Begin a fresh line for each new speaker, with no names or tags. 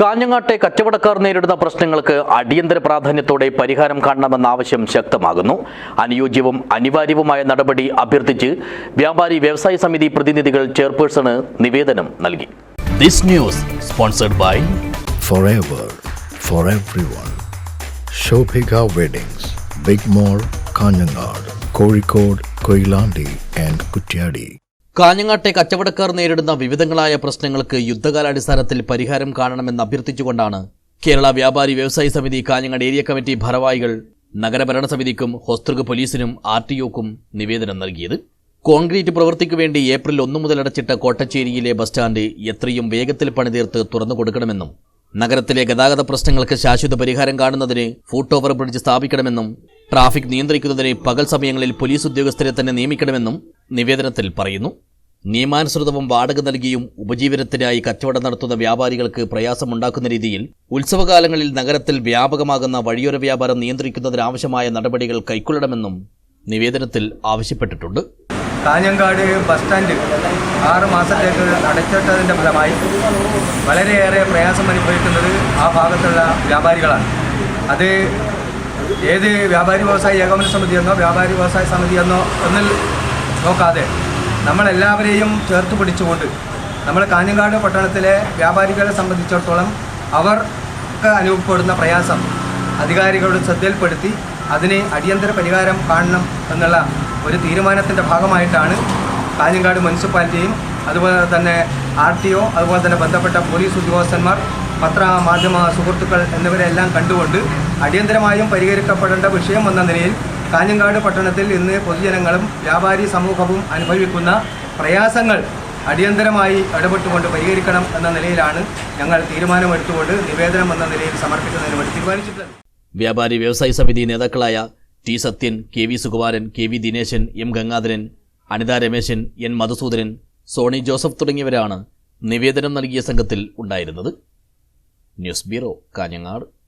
കാഞ്ഞങ്ങാട്ടെ കച്ചവടക്കാർ നേരിടുന്ന പ്രശ്നങ്ങൾക്ക് അടിയന്തര പ്രാധാന്യത്തോടെ പരിഹാരം കാണണമെന്ന ആവശ്യം ശക്തമാകുന്നു അനുയോജ്യവും അനിവാര്യവുമായ നടപടി അഭ്യർത്ഥിച്ച് വ്യാപാരി വ്യവസായ സമിതി പ്രതിനിധികൾ ചെയർപേഴ്സണ് നിവേദനം നൽകി this news sponsored by
forever for everyone. Shobhika Weddings, Big Mall, Kanyanad, Kozhikode, Koilandi and Kutyadi.
കാഞ്ഞങ്ങാട്ടെ കച്ചവടക്കാർ നേരിടുന്ന വിവിധങ്ങളായ പ്രശ്നങ്ങൾക്ക് യുദ്ധകാലാടിസ്ഥാനത്തിൽ പരിഹാരം കാണണമെന്ന് അഭ്യർത്ഥിച്ചുകൊണ്ടാണ് കേരള വ്യാപാരി വ്യവസായി സമിതി കാഞ്ഞങ്ങാട് ഏരിയ കമ്മിറ്റി ഭാരവാഹികൾ നഗരഭരണ സമിതിക്കും ഹോസ്തൃക പോലീസിനും ആർ ടി ഒക്കും നിവേദനം നൽകിയത്. കോൺക്രീറ്റ് പ്രവൃത്തിക്ക് വേണ്ടി ഏപ്രിൽ ഒന്നു മുതൽ അടച്ചിട്ട കോട്ടച്ചേരിയിലെ ബസ് സ്റ്റാൻഡ് എത്രയും വേഗത്തിൽ പണിതീർത്ത് തുറന്നു കൊടുക്കണമെന്നും നഗരത്തിലെ ഗതാഗത പ്രശ്നങ്ങൾക്ക് ശാശ്വത പരിഹാരം കാണുന്നതിന് ഫൂട്ട് ഓവർ ബ്രിഡ്ജ് സ്ഥാപിക്കണമെന്നും ട്രാഫിക് നിയന്ത്രിക്കുന്നതിന് പകൽ സമയങ്ങളിൽ പോലീസ് ഉദ്യോഗസ്ഥരെ തന്നെ നിയമിക്കണമെന്നും നിവേദനത്തിൽ പറയുന്നു. നിയമാനുസൃതവും വാടക നൽകിയും ഉപജീവനത്തിനായി കച്ചവടം നടത്തുന്ന വ്യാപാരികൾക്ക് പ്രയാസമുണ്ടാക്കുന്ന രീതിയിൽ ഉത്സവകാലങ്ങളിൽ നഗരത്തിൽ വ്യാപകമാകുന്ന വഴിയോര വ്യാപാരം നിയന്ത്രിക്കുന്നതിനാവശ്യമായ നടപടികൾ കൈക്കൊള്ളണമെന്നും നിവേദനത്തിൽ ആവശ്യപ്പെട്ടിട്ടുണ്ട്.
കാഞ്ഞങ്കാട് ബസ് സ്റ്റാൻഡ് ആറ് മാസത്തേക്ക് അടച്ചിട്ടതിന്റെ ഫലമായി വളരെയേറെ പ്രയാസം അനുഭവിക്കുന്നത് ആ ഭാഗത്തുള്ള വ്യാപാരികളാണ്. അത് ഏത് വ്യാപാരി വ്യവസായ ഏകോപന സമിതി എന്നോ വ്യാപാരി വ്യവസായ സമിതി എന്നോ എന്നിൽ നോക്കാതെ നമ്മളെല്ലാവരെയും ചേർത്ത് പിടിച്ചുകൊണ്ട് നമ്മൾ കാഞ്ഞങ്ങാട് പട്ടണത്തിലെ വ്യാപാരികളെ സംബന്ധിച്ചിടത്തോളം അവർക്ക് അനുഭവപ്പെടുന്ന പ്രയാസം അധികാരികളുടെ ശ്രദ്ധയിൽപ്പെടുത്തി അതിന് അടിയന്തര പരിഹാരം കാണണം എന്നുള്ള ഒരു തീരുമാനത്തിന്റെ ഭാഗമായിട്ടാണ് കാഞ്ഞങ്ങാട് മുനിസിപ്പാലിറ്റിയും അതുപോലെ തന്നെ ആർ ടി ഒ അതുപോലെ തന്നെ ബന്ധപ്പെട്ട പോലീസ് ഉദ്യോഗസ്ഥന്മാർ പത്ര മാധ്യമ സുഹൃത്തുക്കൾ എന്നിവരെല്ലാം കണ്ടുകൊണ്ട് അടിയന്തരമായും പരിഹരിക്കപ്പെടേണ്ട വിഷയം എന്ന നിലയിൽ കാഞ്ഞങ്ങാട് പട്ടണത്തിൽ ഇന്ന് പൊതുജനങ്ങളും വ്യാപാരി സമൂഹവും അനുഭവിക്കുന്ന പ്രയാസങ്ങൾ അടിയന്തരമായി ഇടപെട്ടുകൊണ്ട് പരിഹരിക്കണം എന്ന നിലയിലാണ് ഞങ്ങൾ തീരുമാനമെടുത്തുകൊണ്ട് നിവേദനം എന്ന നിലയിൽ സമർപ്പിക്കുന്നതിന് വേണ്ടി തീരുമാനിച്ചിട്ടുള്ളത്.
വ്യാപാരി വ്യവസായ സമിതി നേതാക്കളായ T Sathyan K V Sukumaran K V Dineshan M Gangadharan Anitha Rameshan N Madhusoodanan Sony Joseph തുടങ്ങിയവരാണ് നിവേദനം നൽകിയ സംഘത്തിൽ ഉണ്ടായിരുന്നത്. News bureau Kanhangad.